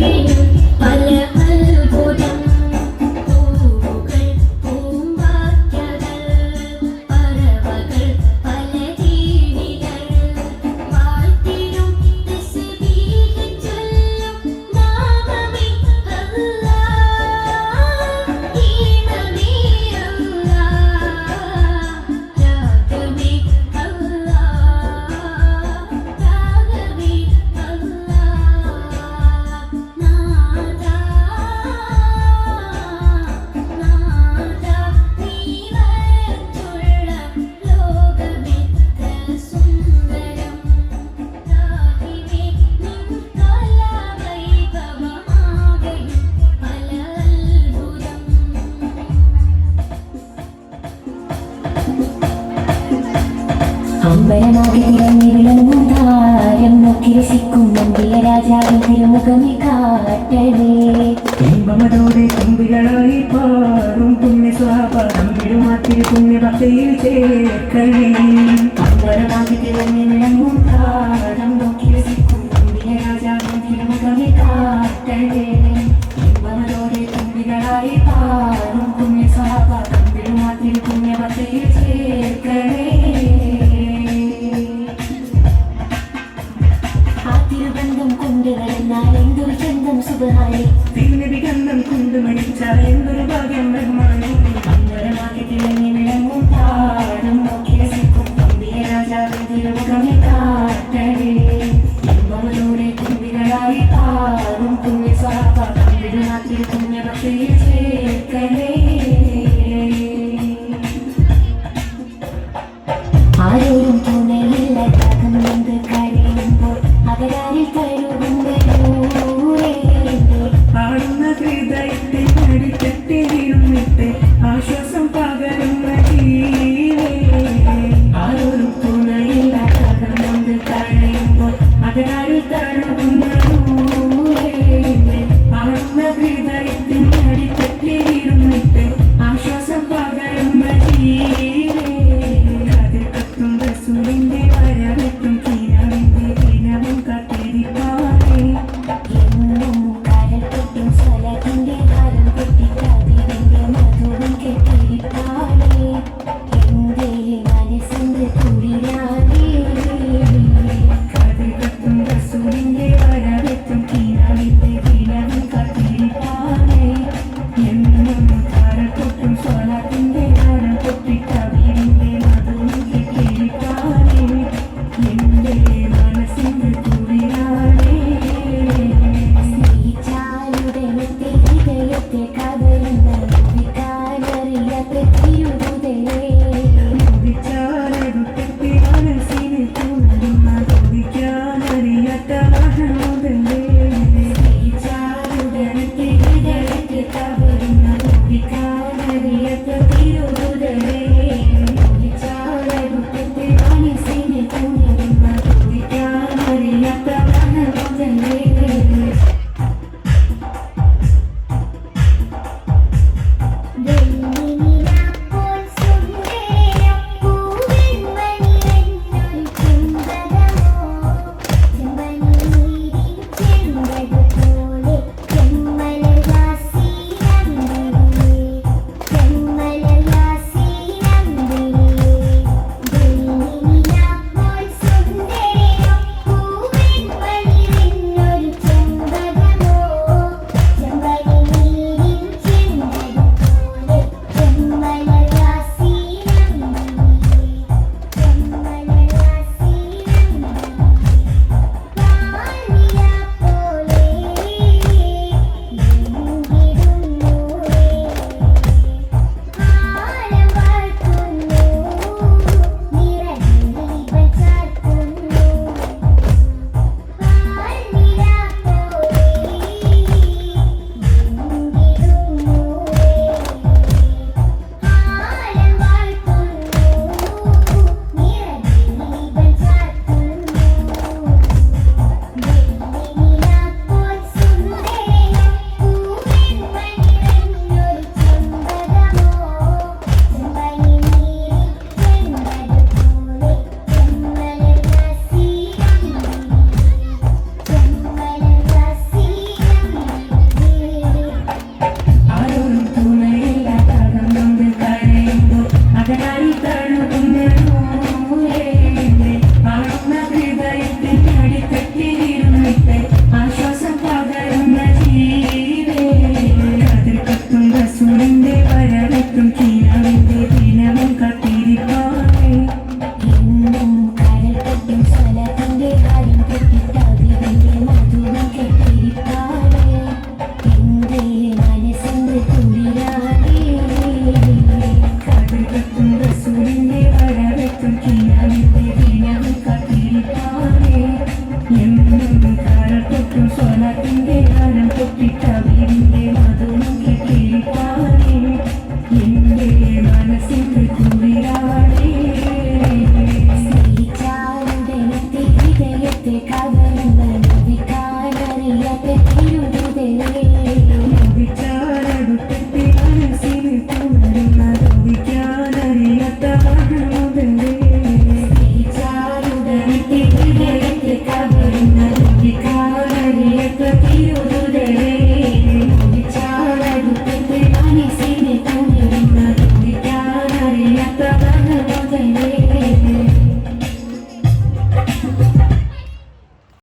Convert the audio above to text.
You. അമ്പലമാകെ തിരഞ്ഞു വിളങ്ങും താരം നോക്കി രസിക്കും നന്ദിയ രാജാവിൻ തിരുമുഖമേ കാട്ടണേ ഇമ്പമതോടെ പാറും പുണ്യ സ്വാപം വിടുമാത്തിരി പുണ്യ ഭക്തിയിൽ ചേർക്കണേ. 힘듦을 진짜 힘들게 Take take it, take.